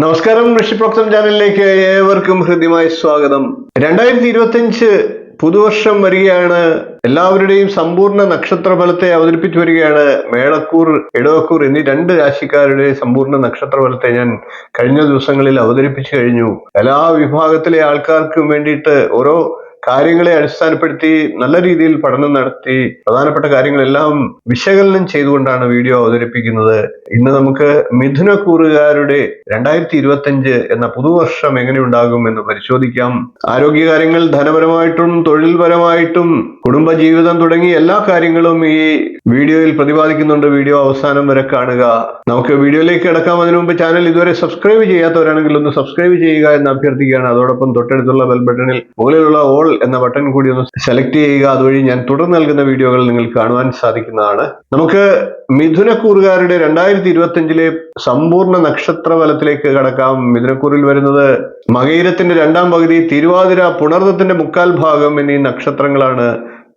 നമസ്കാരം ഋഷിപ്രോക്സം ചാനലിലേക്ക് ഏവർക്കും ഹൃദ്യമായ സ്വാഗതം. രണ്ടായിരത്തി ഇരുപത്തിയഞ്ച് പുതുവർഷം വരികയാണ്. എല്ലാവരുടെയും സമ്പൂർണ നക്ഷത്ര ഫലത്തെ അവതരിപ്പിച്ചു വരികയാണ് മേളക്കൂർ ഇടവക്കൂർ എന്നീ രണ്ട് രാശിക്കാരുടെ സമ്പൂർണ നക്ഷത്ര ഫലത്തെ ഞാൻ കഴിഞ്ഞ ദിവസങ്ങളിൽ അവതരിപ്പിച്ചു കഴിഞ്ഞു. എല്ലാ വിഭാഗത്തിലെ ആൾക്കാർക്കും വേണ്ടിയിട്ട് ഓരോ കാര്യങ്ങളെ അടിസ്ഥാനപ്പെടുത്തി നല്ല രീതിയിൽ പഠനം നടത്തി പ്രധാനപ്പെട്ട കാര്യങ്ങളെല്ലാം വിശകലനം ചെയ്തുകൊണ്ടാണ് വീഡിയോ അവതരിപ്പിക്കുന്നത്. ഇന്ന് നമുക്ക് മിഥുനക്കൂറുകാരുടെ രണ്ടായിരത്തി ഇരുപത്തിയഞ്ച് എന്ന പുതുവർഷം എങ്ങനെയുണ്ടാകും എന്ന് പരിശോധിക്കാം. ആരോഗ്യകാര്യങ്ങൾ ധനപരമായിട്ടും തൊഴിൽപരമായിട്ടും കുടുംബജീവിതം തുടങ്ങി എല്ലാ കാര്യങ്ങളും ഈ വീഡിയോയിൽ പ്രതിപാദിക്കുന്നുണ്ട്. വീഡിയോ അവസാനം വരെ കാണുക. നമുക്ക് വീഡിയോയിലേക്ക് കിടക്കാം. അതിനു മുമ്പ് ചാനൽ ഇതുവരെ സബ്സ്ക്രൈബ് ചെയ്യാത്തവരാണെങ്കിൽ ഒന്ന് സബ്സ്ക്രൈബ് ചെയ്യുക എന്ന് അഭ്യർത്ഥിക്കുകയാണ്. അതോടൊപ്പം തൊട്ടടുത്തുള്ള ബെൽ ബട്ടണിൽ മുകളിലുള്ള ഓൾ എന്ന ബട്ടൺ കൂടി ഒന്ന് സെലക്ട് ചെയ്യുക. അതുവഴി ഞാൻ തുടർന്ന് നൽകുന്ന വീഡിയോകൾ നിങ്ങൾക്ക് കാണുവാൻ സാധിക്കുന്നതാണ്. നമുക്ക് മിഥുനക്കൂറുകാരുടെ രണ്ടായിരത്തി ഇരുപത്തിയഞ്ചിലെ സമ്പൂർണ നക്ഷത്ര ഫലത്തിലേക്ക് കടക്കാം. മിഥുനക്കൂറിൽ വരുന്നത് മകയിരത്തിന്റെ രണ്ടാം പകുതി തിരുവാതിര പുണർന്നത്തിന്റെ മുക്കാൽ ഭാഗം എന്നീ നക്ഷത്രങ്ങളാണ്.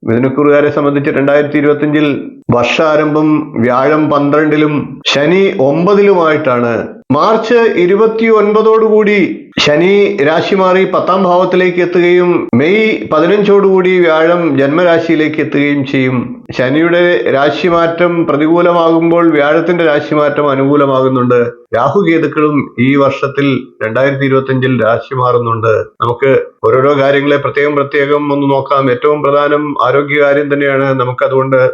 മിഥുനക്കൂറുകാരെ സംബന്ധിച്ച് രണ്ടായിരത്തി ഇരുപത്തിയഞ്ചിൽ വർഷാരംഭം വ്യാഴം പന്ത്രണ്ടിലും ശനി ഒമ്പതിലുമായിട്ടാണ്. മാർച്ച് ഇരുപത്തി ഒൻപതോടുകൂടി ശനി രാശി മാറി പത്താം ഭാവത്തിലേക്ക് എത്തുകയും മെയ് പതിനഞ്ചോടുകൂടി വ്യാഴം ജന്മരാശിയിലേക്ക് എത്തുകയും ചെയ്യും. ശനിയുടെ രാശിമാറ്റം പ്രതികൂലമാകുമ്പോൾ വ്യാഴത്തിന്റെ രാശിമാറ്റം അനുകൂലമാകുന്നുണ്ട്. രാഹുകേതുക്കളും ഈ വർഷത്തിൽ രണ്ടായിരത്തി ഇരുപത്തിയഞ്ചിൽ രാശി മാറുന്നുണ്ട്. നമുക്ക് ഓരോരോ കാര്യങ്ങളെ പ്രത്യേകം പ്രത്യേകം ഒന്ന് നോക്കാം. ഏറ്റവും പ്രധാനം ആരോഗ്യകാര്യം തന്നെയാണ്. നമുക്ക് അതുകൊണ്ട്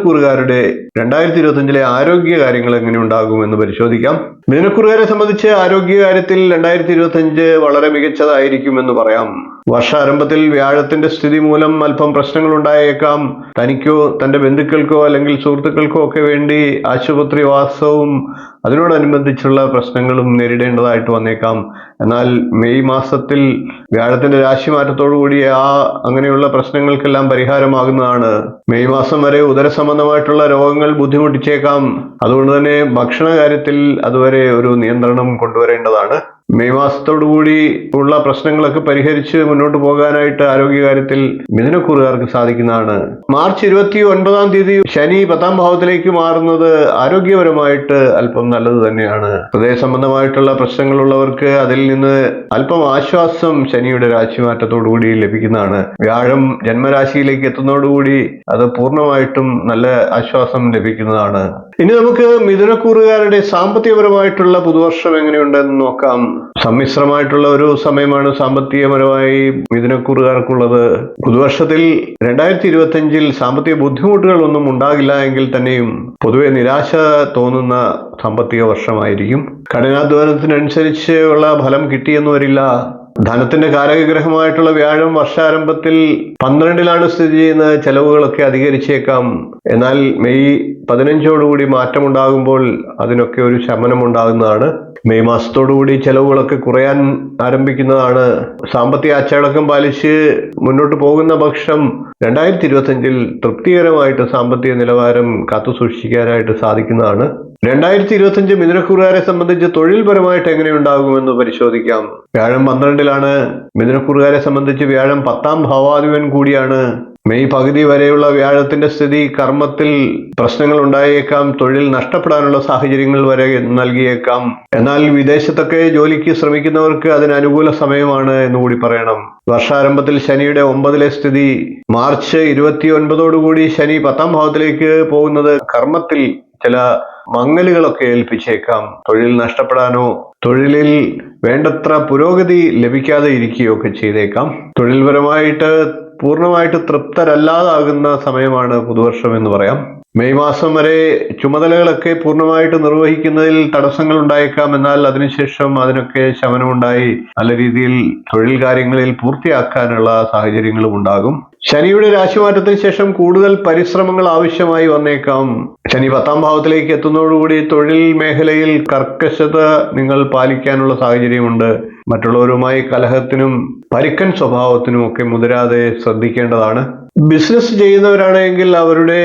മിഥുനക്കൂറുകാരുടെ രണ്ടായിരത്തി ഇരുപത്തിയഞ്ചിലെ ആരോഗ്യ കാര്യങ്ങൾ എങ്ങനെ ഉണ്ടാകും എന്ന് പരിശോധിക്കാം. മിഥുനക്കൂറുകാരെ സംബന്ധിച്ച് ആരോഗ്യ കാര്യത്തിൽ രണ്ടായിരത്തി ഇരുപത്തിയഞ്ച് വളരെ മികച്ചതായിരിക്കും എന്ന് പറയാം. വർഷാരംഭത്തിൽ വ്യാഴത്തിന്റെ സ്ഥിതി മൂലം അല്പം പ്രശ്നങ്ങൾ ഉണ്ടായേക്കാം തനിക്കോ തന്റെ ബന്ധുക്കൾക്കോ അല്ലെങ്കിൽ സുഹൃത്തുക്കൾക്കോ ഒക്കെ വേണ്ടി ആശുപത്രി വാസവും അതിനോടനുബന്ധിച്ചുള്ള പ്രശ്നങ്ങളും നേരിടേണ്ടതായിട്ട് വന്നേക്കാം. എന്നാൽ മെയ് മാസത്തിൽ വ്യാഴത്തിന്റെ രാശിമാറ്റത്തോടുകൂടി ആ അങ്ങനെയുള്ള പ്രശ്നങ്ങൾക്കെല്ലാം പരിഹാരമാകുന്നതാണ്. മെയ് മാസം വരെ ഉദര സംബന്ധമായിട്ടുള്ള രോഗങ്ങൾ ബുദ്ധിമുട്ടിച്ചേക്കാം. അതുകൊണ്ട് തന്നെ ഭക്ഷണ കാര്യത്തിൽ അതുവരെ ഒരു നിയന്ത്രണം കൊണ്ടുവരേണ്ടതാണ്. മെയ് മാസത്തോടുകൂടി ഉള്ള പ്രശ്നങ്ങളൊക്കെ പരിഹരിച്ച് മുന്നോട്ട് പോകാനായിട്ട് ആരോഗ്യകാര്യത്തിൽ മിഥുനക്കൂറുകാർക്ക് സാധിക്കുന്നതാണ്. മാർച്ച് ഇരുപത്തി ഒൻപതാം തീയതി ശനി പത്താം ഭാവത്തിലേക്ക് മാറുന്നത് ആരോഗ്യപരമായിട്ട് അല്പം നല്ലത് തന്നെയാണ്. ഹൃദയ സംബന്ധമായിട്ടുള്ള പ്രശ്നങ്ങളുള്ളവർക്ക് അതിൽ നിന്ന് അല്പം ആശ്വാസം ശനിയുടെ രാശിമാറ്റത്തോടുകൂടി ലഭിക്കുന്നതാണ്. വ്യാഴം ജന്മരാശിയിലേക്ക് എത്തുന്നതോടുകൂടി അത് പൂർണമായിട്ടും നല്ല ആശ്വാസം ലഭിക്കുന്നതാണ്. ഇനി നമുക്ക് മിഥുനക്കൂറുകാരുടെ സാമ്പത്തികപരമായിട്ടുള്ള പുതുവർഷം എങ്ങനെയുണ്ടെന്ന് നോക്കാം. സമ്മിശ്രമായിട്ടുള്ള ഒരു സമയമാണ് സാമ്പത്തികപരമായി മിഥുനക്കൂറുകാർക്കുള്ളത്. പുതുവർഷത്തിൽ രണ്ടായിരത്തി ഇരുപത്തിയഞ്ചിൽ സാമ്പത്തിക ബുദ്ധിമുട്ടുകളൊന്നും ഉണ്ടാകില്ല എങ്കിൽ തന്നെയും പൊതുവെ നിരാശ തോന്നുന്ന സാമ്പത്തിക വർഷമായിരിക്കും. കഠിനാധ്വാനത്തിനനുസരിച്ച് ഉള്ള ഫലം കിട്ടിയെന്ന് വരില്ല. ധനത്തിന്റെ കാരകഗ്രഹമായിട്ടുള്ള വ്യാഴം വർഷാരംഭത്തിൽ പന്ത്രണ്ടിലാണ് സ്ഥിതി ചെയ്യുന്ന ചെലവുകളൊക്കെ അധികരിച്ചേക്കാം. എന്നാൽ മെയ് പതിനഞ്ചോടുകൂടി മാറ്റമുണ്ടാകുമ്പോൾ അതിനൊക്കെ ഒരു ശമനം ഉണ്ടാകുന്നതാണ് മെയ് മാസത്തോടുകൂടി ചെലവുകളൊക്കെ കുറയാൻ ആരംഭിക്കുന്നതാണ്. സാമ്പത്തിക അച്ചടക്കം പാലിച്ച് മുന്നോട്ട് പോകുന്ന പക്ഷം രണ്ടായിരത്തി ഇരുപത്തിയഞ്ചിൽ തൃപ്തികരമായിട്ട് സാമ്പത്തിക നിലവാരം കാത്തു സൂക്ഷിക്കാനായിട്ട് സാധിക്കുന്നതാണ്. രണ്ടായിരത്തി ഇരുപത്തിയഞ്ച് മിഥുനക്കൂറുകാരെ സംബന്ധിച്ച് തൊഴിൽപരമായിട്ട് എങ്ങനെയുണ്ടാകുമെന്ന് പരിശോധിക്കാം. വ്യാഴം പന്ത്രണ്ടിലാണ് മിഥുനക്കൂറുകാരെ സംബന്ധിച്ച് വ്യാഴം പത്താം ഭാവാധിപൻ കൂടിയാണ്. മെയ് പകുതി വരെയുള്ള വ്യാഴത്തിന്റെ സ്ഥിതി കർമ്മത്തിൽ പ്രശ്നങ്ങൾ ഉണ്ടായേക്കാം തൊഴിൽ നഷ്ടപ്പെടാനുള്ള സാഹചര്യങ്ങൾ വരെ നൽകിയേക്കാം. എന്നാൽ വിദേശത്തൊക്കെ ജോലിക്ക് ശ്രമിക്കുന്നവർക്ക് അതിന് അനുകൂല സമയമാണ് എന്നുകൂടി പറയണം. വർഷാരംഭത്തിൽ ശനിയുടെ ഒമ്പതിലെ സ്ഥിതി മാർച്ച് ഇരുപത്തി ഒൻപതോടുകൂടി ശനി പത്താം ഭാവത്തിലേക്ക് പോകുന്നത് കർമ്മത്തിൽ ചില മങ്ങലുകളൊക്കെ ഏൽപ്പിച്ചേക്കാം. തൊഴിൽ നഷ്ടപ്പെടാനോ തൊഴിലിൽ വേണ്ടത്ര പുരോഗതി ലഭിക്കാതെ ഇരിക്കുകയോ ഒക്കെ ചെയ്തേക്കാം. തൊഴിൽപരമായിട്ട് പൂർണമായിട്ട് തൃപ്തരല്ലാതാകുന്ന സമയമാണ് പുതുവർഷം എന്ന് പറയാം. മെയ് മാസം വരെ ചുമതലകളൊക്കെ പൂർണമായിട്ട് നിർവഹിക്കുന്നതിൽ തടസ്സങ്ങൾ ഉണ്ടായേക്കാം. എന്നാൽ അതിനുശേഷം അതിനൊക്കെ ശമനമുണ്ടായി. നല്ല രീതിയിൽ തൊഴിൽ കാര്യങ്ങളിൽ പൂർത്തിയാക്കാനുള്ള സാഹചര്യങ്ങളും ഉണ്ടാകും. ശനിയുടെ രാശിമാറ്റത്തിന് ശേഷം കൂടുതൽ പരിശ്രമങ്ങൾ ആവശ്യമായി വന്നേക്കാം. ശനി പത്താം ഭാവത്തിലേക്ക് എത്തുന്നതോടുകൂടി തൊഴിൽ മേഖലയിൽ കർക്കശത നിങ്ങൾ പാലിക്കാനുള്ള സാഹചര്യമുണ്ട്. മറ്റുള്ളവരുമായി കലഹത്തിനും പരിക്കൻ സ്വഭാവത്തിനും ഒക്കെ മുതിരാതെ ശ്രദ്ധിക്കേണ്ടതാണ്. ബിസിനസ് ചെയ്യുന്നവരാണെങ്കിൽ അവരുടെ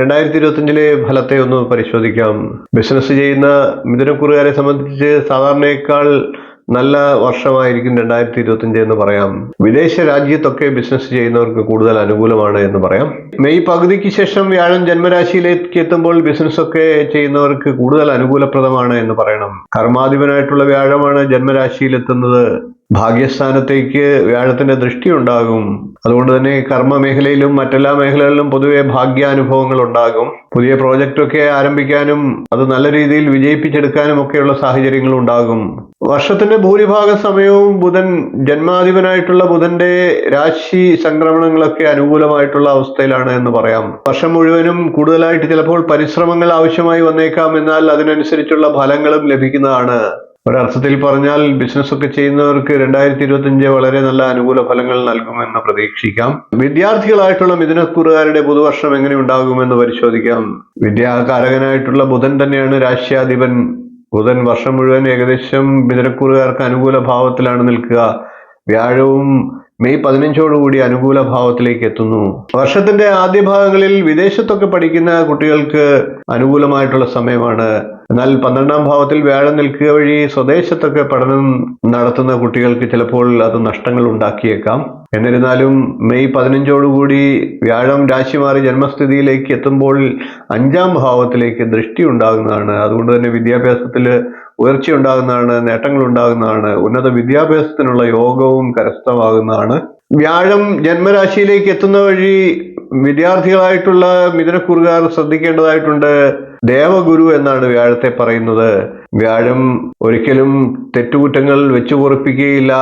രണ്ടായിരത്തി ഇരുപത്തിയഞ്ചിലെ ഫലത്തെ ഒന്ന് പരിശോധിക്കാം. ബിസിനസ് ചെയ്യുന്ന മിഥുനക്കുറുകാരെ സംബന്ധിച്ച് സാധാരണയേക്കാൾ നല്ല വർഷമായിരിക്കും രണ്ടായിരത്തി ഇരുപത്തിയഞ്ച് എന്ന് പറയാം. വിദേശ രാജ്യത്തൊക്കെ ബിസിനസ് ചെയ്യുന്നവർക്ക് കൂടുതൽ അനുകൂലമാണ് എന്ന് പറയാം. മെയ് പകുതിക്ക് ശേഷം വ്യാഴം ജന്മരാശിയിലേക്ക് എത്തുമ്പോൾ ബിസിനസ് ഒക്കെ ചെയ്യുന്നവർക്ക് കൂടുതൽ അനുകൂലപ്രദമാണ് എന്ന് പറയണം. കർമാധിപനായിട്ടുള്ള വ്യാഴമാണ് ജന്മരാശിയിൽ എത്തുന്നത് ഭാഗ്യസ്ഥാനത്തേക്ക് വ്യാഴത്തിന്റെ ദൃഷ്ടി ഉണ്ടാകും അതുകൊണ്ട് തന്നെ കർമ്മ മേഖലയിലും മറ്റെല്ലാ മേഖലകളിലും പൊതുവെ ഭാഗ്യാനുഭവങ്ങൾ ഉണ്ടാകും പുതിയ പ്രോജക്റ്റൊക്കെ ആരംഭിക്കാനും അത് നല്ല രീതിയിൽ വിജയിപ്പിച്ചെടുക്കാനും ഒക്കെയുള്ള സാഹചര്യങ്ങൾ ഉണ്ടാകും വർഷത്തിന്റെ ഭൂരിഭാഗ സമയവും ബുധൻ ജന്മാധിപനായിട്ടുള്ള ബുധന്റെ രാശി സംക്രമണങ്ങളൊക്കെ അനുകൂലമായിട്ടുള്ള അവസ്ഥയിലാണ് എന്ന് പറയാം. വർഷം മുഴുവനും കൂടുതലായിട്ട് ചിലപ്പോൾ പരിശ്രമങ്ങൾ ആവശ്യമായി വന്നേക്കാം. എന്നാൽ അതിനനുസരിച്ചുള്ള ഫലങ്ങളും ലഭിക്കുന്നതാണ്. ഒരർത്ഥത്തിൽ പറഞ്ഞാൽ ബിസിനസ് ഒക്കെ ചെയ്യുന്നവർക്ക് രണ്ടായിരത്തി ഇരുപത്തിയഞ്ച് വളരെ നല്ല അനുകൂല ഫലങ്ങൾ നൽകുമെന്ന് പ്രതീക്ഷിക്കാം. വിദ്യാർത്ഥികളായിട്ടുള്ള മിഥുനക്കുറുകാരുടെ പുതുവർഷം എങ്ങനെ ഉണ്ടാകുമെന്ന് പരിശോധിക്കാം. വിദ്യാകാരകനായിട്ടുള്ള ബുധൻ തന്നെയാണ് രാശ്യാധിപൻ ബുധൻ വർഷം മുഴുവൻ ഏകദേശം മിഥുനക്കുറുകാർക്ക് അനുകൂല ഭാവത്തിലാണ് നിൽക്കുക. വ്യാഴവും മെയ് പതിനഞ്ചോടുകൂടി അനുകൂല ഭാവത്തിലേക്ക് എത്തുന്നു. വർഷത്തിന്റെ ആദ്യ ഭാഗങ്ങളിൽ വിദേശത്തൊക്കെ പഠിക്കുന്ന കുട്ടികൾക്ക് അനുകൂലമായിട്ടുള്ള സമയമാണ്. എന്നാൽ പന്ത്രണ്ടാം ഭാവത്തിൽ വ്യാഴം നിൽക്കുക വഴി സ്വദേശത്തൊക്കെ പഠനം നടത്തുന്ന കുട്ടികൾക്ക് ചിലപ്പോൾ അത് നഷ്ടങ്ങൾ ഉണ്ടാക്കിയേക്കാം. എന്നിരുന്നാലും മെയ് പതിനഞ്ചോടുകൂടി വ്യാഴം രാശി മാറി ജന്മസ്ഥിതിയിലേക്ക് എത്തുമ്പോൾ അഞ്ചാം ഭാവത്തിലേക്ക് ദൃഷ്ടി ഉണ്ടാകുന്നതാണ്. അതുകൊണ്ട് തന്നെ വിദ്യാഭ്യാസത്തിൽ ഉയർച്ച ഉണ്ടാകുന്നതാണ് നേട്ടങ്ങൾ ഉണ്ടാകുന്നതാണ് ഉന്നത വിദ്യാഭ്യാസത്തിനുള്ള യോഗവും കരസ്ഥമാകുന്നതാണ്. വ്യാഴം ജന്മരാശിയിലേക്ക് എത്തുന്ന വഴി വിദ്യാർത്ഥികളായിട്ടുള്ള മിഥുനക്കുറുകാർ ശ്രദ്ധിക്കേണ്ടതായിട്ടുണ്ട്. ദേവഗുരു എന്നാണ് വ്യാഴത്തെ പറയുന്നത്. വ്യാഴം ഒരിക്കലും തെറ്റുകുറ്റങ്ങൾ വെച്ചു പൊറപ്പിക്കുകയില്ല.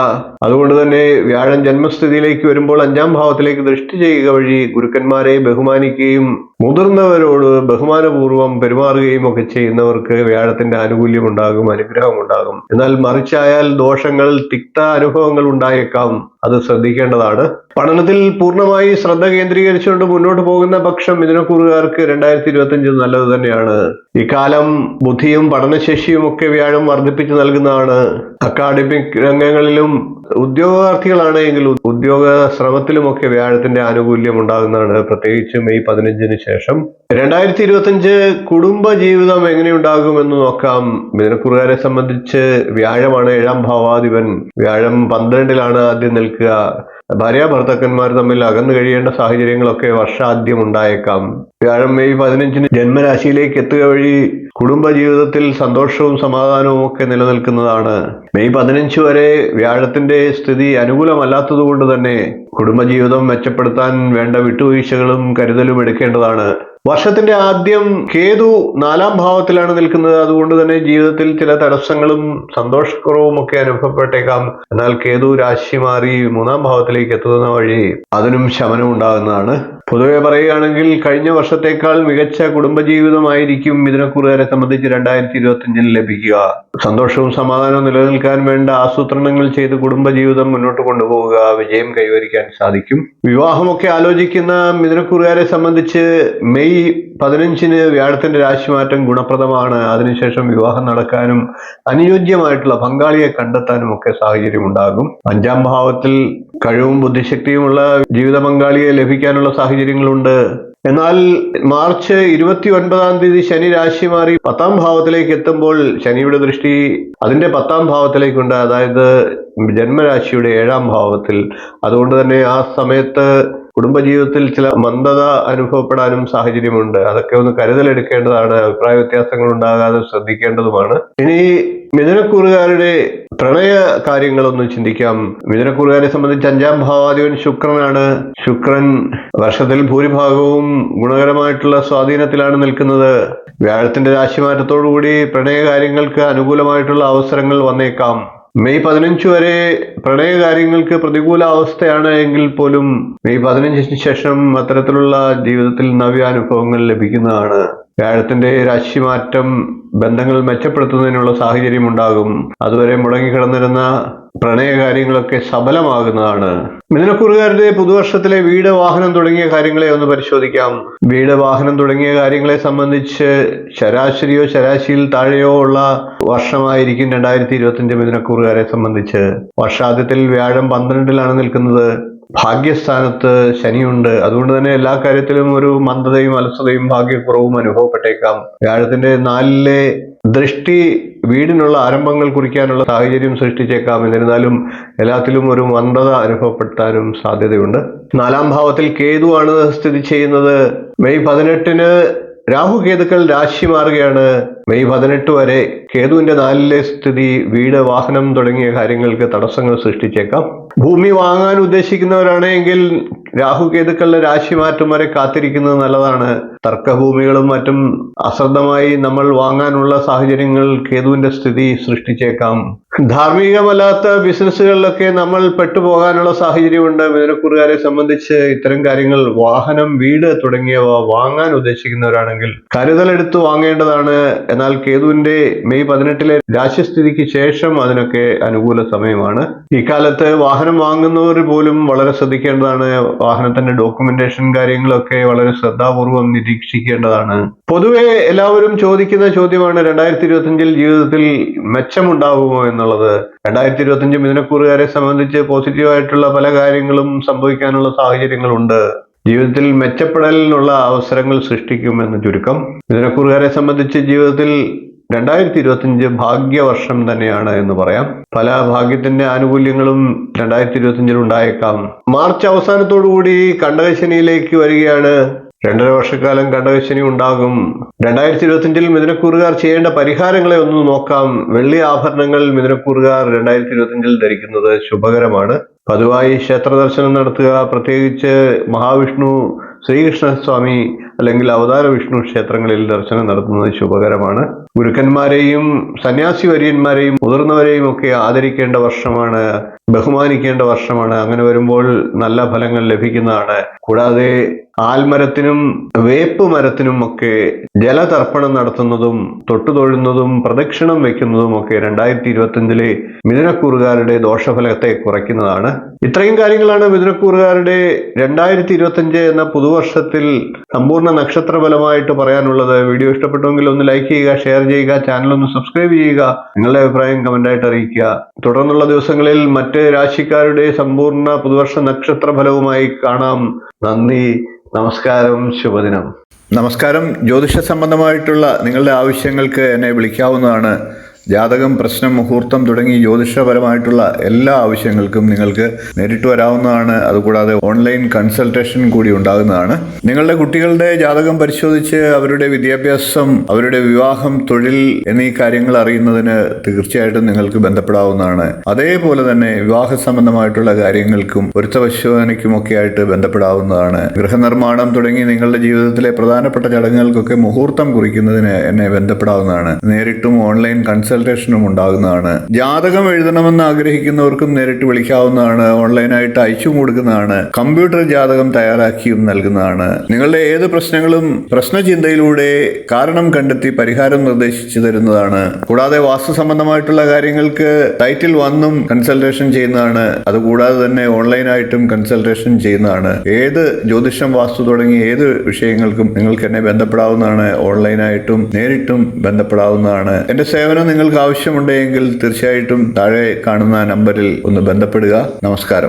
അതുകൊണ്ട് തന്നെ വ്യാഴം ജന്മസ്ഥിതിയിലേക്ക് വരുമ്പോൾ അഞ്ചാം ഭാവത്തിലേക്ക് ദൃഷ്ടി ചെയ്യുക വഴി ഗുരുക്കന്മാരെ ബഹുമാനിക്കുകയും മുതിർന്നവരോട് ബഹുമാനപൂർവം പെരുമാറുകയും ഒക്കെ ചെയ്യുന്നവർക്ക് വ്യാഴത്തിന്റെ ആനുകൂല്യം ഉണ്ടാകും അനുഗ്രഹം ഉണ്ടാകും എന്നാൽ മറിച്ചായാൽ ദോഷങ്ങൾ തിക്ത അനുഭവങ്ങൾ ഉണ്ടായേക്കാം. അത് ശ്രദ്ധിക്കേണ്ടതാണ്. പഠനത്തിൽ പൂർണമായി ശ്രദ്ധ കേന്ദ്രീകരിച്ചുകൊണ്ട് മുന്നോട്ട് പോകുന്ന പക്ഷം ഇതിനെക്കുറുകാർക്ക് രണ്ടായിരത്തി ഇരുപത്തി അഞ്ച് നല്ലത് തന്നെയാണ്. ഇക്കാലം ബുദ്ധിയും പഠനശേഷിയും ഒക്കെ വ്യാഴം വർദ്ധിപ്പിച്ചു നൽകുന്നതാണ്. അക്കാഡമിക് രംഗങ്ങളിലും ഉദ്യോഗാർത്ഥികളാണ് എങ്കിൽ ഉദ്യോഗ ശ്രമത്തിലുമൊക്കെ വ്യാഴത്തിന്റെ ആനുകൂല്യം ഉണ്ടാകുന്നതാണ്. പ്രത്യേകിച്ച് മെയ് പതിനഞ്ചിന് ശേഷം. രണ്ടായിരത്തി ഇരുപത്തിയഞ്ച് കുടുംബ ജീവിതം എങ്ങനെയുണ്ടാകുമെന്ന് നോക്കാം. മിഥുനക്കുറുകാരെ സംബന്ധിച്ച് വ്യാഴമാണ് ഏഴാം ഭാവാധിപൻ. വ്യാഴം പന്ത്രണ്ടിലാണ് ആദ്യം നിൽക്കുക. ഭാര്യ ഭർത്താക്കന്മാർ തമ്മിൽ അകന്നു കഴിയേണ്ട സാഹചര്യങ്ങളൊക്കെ വർഷാദ്യം ഉണ്ടായേക്കാം വ്യാഴം മെയ് പതിനഞ്ചിന് ജന്മരാശിയിലേക്ക് എത്തുക വഴി കുടുംബജീവിതത്തിൽ സന്തോഷവും സമാധാനവും ഒക്കെ നിലനിൽക്കുന്നതാണ്. മെയ് പതിനഞ്ച് വരെ വ്യാഴത്തിന്റെ സ്ഥിതി അനുകൂലമല്ലാത്തതുകൊണ്ട് തന്നെ കുടുംബജീവിതം മെച്ചപ്പെടുത്താൻ വേണ്ട വിട്ടുവീഴ്ചകളും കരുതലും എടുക്കേണ്ടതാണ്. വർഷത്തിന്റെ ആദ്യം കേതു നാലാം ഭാവത്തിലാണ് നിൽക്കുന്നത്. അതുകൊണ്ട് തന്നെ ജീവിതത്തിൽ ചില തടസ്സങ്ങളും സന്തോഷക്കുറവും ഒക്കെ അനുഭവപ്പെട്ടേക്കാം. എന്നാൽ കേതു രാശി മാറി മൂന്നാം ഭാവത്തിലേക്ക് എത്തുന്ന വഴി അതിനും ശമനം ഉണ്ടാകുന്നതാണ് പൊതുവെ പറയുകയാണെങ്കിൽ കഴിഞ്ഞ വർഷത്തേക്കാൾ മികച്ച കുടുംബജീവിതമായിരിക്കും മിഥുനക്കുറുകാരെ സംബന്ധിച്ച് രണ്ടായിരത്തി ഇരുപത്തിയഞ്ചിൽ ലഭിക്കുക. സന്തോഷവും സമാധാനവും നിലനിൽക്കാൻ വേണ്ട ആസൂത്രണങ്ങൾ ചെയ്ത് കുടുംബജീവിതം മുന്നോട്ട് കൊണ്ടുപോവുക വിജയം കൈവരിക്കാൻ സാധിക്കും. വിവാഹമൊക്കെ ആലോചിക്കുന്ന മിഥുനക്കുറുകാരെ സംബന്ധിച്ച് മെയ് പതിനഞ്ചിന് വ്യാഴത്തിന്റെ രാശിമാറ്റം ഗുണപ്രദമാണ്. അതിനുശേഷം വിവാഹം നടക്കാനും അനുയോജ്യമായിട്ടുള്ള പങ്കാളിയെ കണ്ടെത്താനും ഒക്കെ സാഹചര്യം ഉണ്ടാകും. അഞ്ചാം ഭാവത്തിൽ കഴിവും ബുദ്ധിശക്തിയുമുള്ള ജീവിത പങ്കാളിയെ ലഭിക്കാനുള്ള സാഹചര്യങ്ങളുണ്ട്. എന്നാൽ മാർച്ച് ഇരുപത്തി ഒൻപതാം തീയതി ശനി രാശി മാറി പത്താം ഭാവത്തിലേക്ക് എത്തുമ്പോൾ ശനിയുടെ ദൃഷ്ടി അതിന്റെ പത്താം ഭാവത്തിലേക്കുണ്ട്. അതായത് ജന്മരാശിയുടെ ഏഴാം ഭാവത്തിൽ. അതുകൊണ്ട് തന്നെ ആ സമയത്ത് കുടുംബജീവിതത്തിൽ ചില മന്ദത അനുഭവപ്പെടാനും സാഹചര്യമുണ്ട്. അതൊക്കെ ഒന്ന് കരുതലെടുക്കേണ്ടതാണ്. അഭിപ്രായ വ്യത്യാസങ്ങൾ ഉണ്ടാകാതെ ശ്രദ്ധിക്കേണ്ടതുമാണ്. ഇനി മിഥുനക്കൂറുകാരുടെ പ്രണയ കാര്യങ്ങളൊന്നും ചിന്തിക്കാം. മിഥുനക്കൂറുകാരെ സംബന്ധിച്ച് അഞ്ചാം ഭാവാധിപൻ ശുക്രനാണ്. ശുക്രൻ വർഷത്തിൽ ഭൂരിഭാഗവും ഗുണകരമായിട്ടുള്ള സ്വാധീനത്തിലാണ് നിൽക്കുന്നത്. വ്യാഴത്തിന്റെ രാശിമാറ്റത്തോടുകൂടി പ്രണയ കാര്യങ്ങൾക്ക് അനുകൂലമായിട്ടുള്ള അവസരങ്ങൾ വന്നേക്കാം. മെയ് പതിനഞ്ച് വരെ പ്രണയ കാര്യങ്ങൾക്ക് പ്രതികൂല അവസ്ഥയാണ് എങ്കിൽ പോലും മെയ് പതിനഞ്ചിന് ശേഷം അത്തരത്തിലുള്ള ജീവിതത്തിൽ നവ്യാനുഭവങ്ങൾ ലഭിക്കുന്നതാണ്. വ്യാഴത്തിന്റെ രാശിമാറ്റം ബന്ധങ്ങൾ മെച്ചപ്പെടുത്തുന്നതിനുള്ള സാഹചര്യം ഉണ്ടാകും അതുവരെ മുടങ്ങിക്കിടന്നിരുന്ന പ്രണയ സബലമാകുന്നതാണ്. സഫലമാകുന്നതാണ് മിഥുനക്കുറുകാരുടെ പുതുവർഷത്തിലെ വീട് വാഹനം തുടങ്ങിയ കാര്യങ്ങളെ ഒന്ന് പരിശോധിക്കാം. വീട് വാഹനം തുടങ്ങിയ കാര്യങ്ങളെ സംബന്ധിച്ച് ശരാശരിയോ ശരാശരിയിൽ താഴെയോ ഉള്ള വർഷമായിരിക്കും രണ്ടായിരത്തി ഇരുപത്തിയഞ്ച് മിഥുനക്കൂറുകാരെ സംബന്ധിച്ച്. വർഷാദ്യത്തിൽ വ്യാഴം പന്ത്രണ്ടിലാണ് നിൽക്കുന്നത്. ഭാഗ്യസ്ഥാനത്ത് ശനിയുണ്ട്. അതുകൊണ്ട് തന്നെ എല്ലാ കാര്യത്തിലും ഒരു മന്ദതയും അലസതയും ഭാഗ്യക്കുറവും അനുഭവപ്പെട്ടേക്കാം. വ്യാഴത്തിന്റെ നാലിലെ ദൃഷ്ടി വീടിനുള്ള ആരംഭങ്ങൾ കുറിക്കാനുള്ള സാഹചര്യം സൃഷ്ടിച്ചേക്കാം എന്നിരുന്നാലും എല്ലാത്തിലും ഒരു മന്ദത അനുഭവപ്പെടുത്താനും സാധ്യതയുണ്ട്. നാലാം ഭാവത്തിൽ കേതുവാണ് സ്ഥിതി ചെയ്യുന്നത്. മെയ് പതിനെട്ടിന് രാഹു കേതുക്കൾ രാശി മാറുകയാണ്. മെയ് പതിനെട്ട് വരെ കേതുവിന്റെ നാലിലെ സ്ഥിതി വീട് വാഹനം തുടങ്ങിയ കാര്യങ്ങൾക്ക് തടസ്സങ്ങൾ സൃഷ്ടിച്ചേക്കാം. ഭൂമി വാങ്ങാൻ ഉദ്ദേശിക്കുന്നവരാണെങ്കിൽ രാഹു കേതുക്കളുടെ രാശി മാറ്റം വരെ കാത്തിരിക്കുന്നത് നല്ലതാണ്. തർക്കഭൂമികളും മറ്റും അശ്രദ്ധമായി നമ്മൾ വാങ്ങാനുള്ള സാഹചര്യങ്ങൾ കേതുവിന്റെ സ്ഥിതി സൃഷ്ടിച്ചേക്കാം. ധാർമ്മികമല്ലാത്ത ബിസിനസ്സുകളിലൊക്കെ നമ്മൾ പെട്ടുപോകാനുള്ള സാഹചര്യമുണ്ട്. മിഥുനക്കുറുകാരെ സംബന്ധിച്ച് ഇത്തരം കാര്യങ്ങൾ വാഹനം വീട് തുടങ്ങിയവ വാങ്ങാൻ ഉദ്ദേശിക്കുന്നവരാണെങ്കിൽ കരുതലെടുത്ത് വാങ്ങേണ്ടതാണ്. എന്നാൽ കേതുവിന്റെ മെയ് പതിനെട്ടിലെ രാശിസ്ഥിതിക്ക് ശേഷം അതിനൊക്കെ അനുകൂല സമയമാണ്. ഇക്കാലത്ത് വാഹനം വാങ്ങുന്നവർ പോലും വളരെ ശ്രദ്ധിക്കേണ്ടതാണ് വാഹനത്തിന്റെ ഡോക്യുമെന്റേഷൻ കാര്യങ്ങളൊക്കെ വളരെ ശ്രദ്ധാപൂർവം നിരീക്ഷിക്കേണ്ടതാണ്. പൊതുവെ എല്ലാവരും ചോദിക്കുന്ന ചോദ്യമാണ് രണ്ടായിരത്തി ഇരുപത്തിയഞ്ചിൽ ജീവിതത്തിൽ മെച്ചമുണ്ടാകുമോ എന്നുള്ളത്. രണ്ടായിരത്തി ഇരുപത്തിയഞ്ച് മിഥുനക്കൂറുകാരെ സംബന്ധിച്ച് പോസിറ്റീവായിട്ടുള്ള പല കാര്യങ്ങളും സംഭവിക്കാനുള്ള സാഹചര്യങ്ങളുണ്ട്. ജീവിതത്തിൽ മെച്ചപ്പെടലിനുള്ള അവസരങ്ങൾ സൃഷ്ടിക്കുമെന്ന് ചുരുക്കം. ഇതിനെക്കുറുകാരെ സംബന്ധിച്ച് ജീവിതത്തിൽ രണ്ടായിരത്തി ഇരുപത്തിയഞ്ച് ഭാഗ്യവർഷം തന്നെയാണ് എന്ന് പറയാം. പല ഭാഗ്യത്തിന്റെ ആനുകൂല്യങ്ങളും രണ്ടായിരത്തി ഇരുപത്തിയഞ്ചിൽ ഉണ്ടായേക്കാം. മാർച്ച് അവസാനത്തോടുകൂടി കണ്ടകശനിയിലേക്ക് വരികയാണ്. രണ്ടര വർഷക്കാലം കണ്ടകശനി ഉണ്ടാകും. രണ്ടായിരത്തി ഇരുപത്തിയഞ്ചിൽ മിഥുനക്കൂറുകാർ ചെയ്യേണ്ട പരിഹാരങ്ങളെ ഒന്ന് നോക്കാം. വെള്ളി ആഭരണങ്ങൾ മിഥുനക്കൂറുകാർ രണ്ടായിരത്തി ഇരുപത്തിയഞ്ചിൽ ധരിക്കുന്നത് ശുഭകരമാണ്. പതിവായി ക്ഷേത്ര ദർശനം നടത്തുക. പ്രത്യേകിച്ച് മഹാവിഷ്ണു ശ്രീകൃഷ്ണസ്വാമി അല്ലെങ്കിൽ അവതാര വിഷ്ണു ക്ഷേത്രങ്ങളിൽ ദർശനം നടത്തുന്നത് ശുഭകരമാണ്. ഗുരുക്കന്മാരെയും സന്യാസി വര്യന്മാരെയും മുതിർന്നവരെയും ഒക്കെ ആദരിക്കേണ്ട വർഷമാണ് ബഹുമാനിക്കേണ്ട വർഷമാണ്. അങ്ങനെ വരുമ്പോൾ നല്ല ഫലങ്ങൾ ലഭിക്കുന്നതാണ്. കൂടാതെ ആൽമരത്തിനും വേപ്പ് മരത്തിനും ഒക്കെ ജലതർപ്പണം നടത്തുന്നതും തൊട്ടുതൊഴുന്നതും പ്രദക്ഷിണം വെക്കുന്നതും ഒക്കെ രണ്ടായിരത്തി ഇരുപത്തിയഞ്ചിലെ മിഥുനക്കൂറുകാരുടെ ദോഷഫലത്തെ കുറയ്ക്കുന്നതാണ്. ഇത്രയും കാര്യങ്ങളാണ് മിഥുനക്കൂറുകാരുടെ രണ്ടായിരത്തി ഇരുപത്തിയഞ്ച് എന്ന പുതുവർഷത്തിൽ സമ്പൂർണ നക്ഷത്രഫലമായിട്ട് പറയാനുള്ളത്. വീഡിയോ ഇഷ്ടപ്പെട്ടുവെങ്കിൽ ഒന്ന് ലൈക്ക് ചെയ്യുക ഷെയർ ചെയ്യുക ചാനൽ ഒന്ന് സബ്സ്ക്രൈബ് ചെയ്യുക നിങ്ങളുടെ അഭിപ്രായം കമന്റായിട്ട് അറിയിക്കുക. തുടർന്നുള്ള ദിവസങ്ങളിൽ മറ്റ് രാശിക്കാരുടെ സമ്പൂർണ പുതുവർഷ നക്ഷത്ര ഫലവുമായി കാണാം. നന്ദി നമസ്കാരം ശുഭദിനം. നമസ്കാരം. ജ്യോതിഷ സംബന്ധമായിട്ടുള്ള നിങ്ങളുടെ ആവശ്യങ്ങൾക്ക് എന്നെ വിളിക്കാവുന്നതാണ്. ജാതകം പ്രശ്നം മുഹൂർത്തം തുടങ്ങി ജ്യോതിഷപരമായിട്ടുള്ള എല്ലാ ആവശ്യങ്ങൾക്കും നിങ്ങൾക്ക് നേരിട്ട് വരാവുന്നതാണ്. അതുകൂടാതെ ഓൺലൈൻ കൺസൾട്ടേഷൻ കൂടി ഉണ്ടാകുന്നതാണ്. നിങ്ങളുടെ കുട്ടികളുടെ ജാതകം പരിശോധിച്ച് അവരുടെ വിദ്യാഭ്യാസം അവരുടെ വിവാഹം തൊഴിൽ എന്നീ കാര്യങ്ങൾ അറിയുന്നതിന് തീർച്ചയായിട്ടും നിങ്ങൾക്ക് ബന്ധപ്പെടാവുന്നതാണ്. അതേപോലെ തന്നെ വിവാഹ സംബന്ധമായിട്ടുള്ള കാര്യങ്ങൾക്കും പൊരുത്തപരിശോധനയ്ക്കുമൊക്കെ ആയിട്ട് ബന്ധപ്പെടാവുന്നതാണ്. ഗൃഹനിർമ്മാണം തുടങ്ങി നിങ്ങളുടെ ജീവിതത്തിലെ പ്രധാനപ്പെട്ട ചടങ്ങുകൾക്കൊക്കെ മുഹൂർത്തം കുറിക്കുന്നതിന് എന്നെ ബന്ധപ്പെടാവുന്നതാണ്. നേരിട്ടും ഓൺലൈൻ കൺസൾട്ടേഷനും ഉണ്ടാകുന്നതാണ്. ജാതകം എഴുതണമെന്ന് ആഗ്രഹിക്കുന്നവർക്കും നേരിട്ട് വിളിക്കാവുന്നതാണ്. ഓൺലൈനായിട്ട് അയച്ചും കൊടുക്കുന്നതാണ്. കമ്പ്യൂട്ടർ ജാതകം തയ്യാറാക്കിയും നൽകുന്നതാണ്. നിങ്ങളുടെ ഏത് പ്രശ്നങ്ങളും പ്രശ്നചിന്തയിലൂടെ കാരണം കണ്ടെത്തി പരിഹാരം നിർദ്ദേശിച്ചു തരുന്നതാണ്. കൂടാതെ വാസ്തു സംബന്ധമായിട്ടുള്ള കാര്യങ്ങൾക്ക് ടൈറ്റിൽ വന്നും കൺസൾട്ടേഷൻ ചെയ്യുന്നതാണ്. അതുകൂടാതെ തന്നെ ഓൺലൈനായിട്ടും കൺസൾട്ടേഷൻ ചെയ്യുന്നതാണ്. ഏത് ജ്യോതിഷം വാസ്തു തുടങ്ങി ഏത് വിഷയങ്ങൾക്കും നിങ്ങൾക്ക് എന്നെ ബന്ധപ്പെടാവുന്നതാണ്. ഓൺലൈനായിട്ടും നേരിട്ടും ബന്ധപ്പെടാവുന്നതാണ്. എന്റെ സേവനം നിങ്ങൾക്ക് ആവശ്യമുണ്ടെങ്കിൽ തീർച്ചയായിട്ടും താഴെ കാണുന്ന നമ്പറിൽ ഒന്ന് ബന്ധപ്പെടുക. നമസ്കാരം.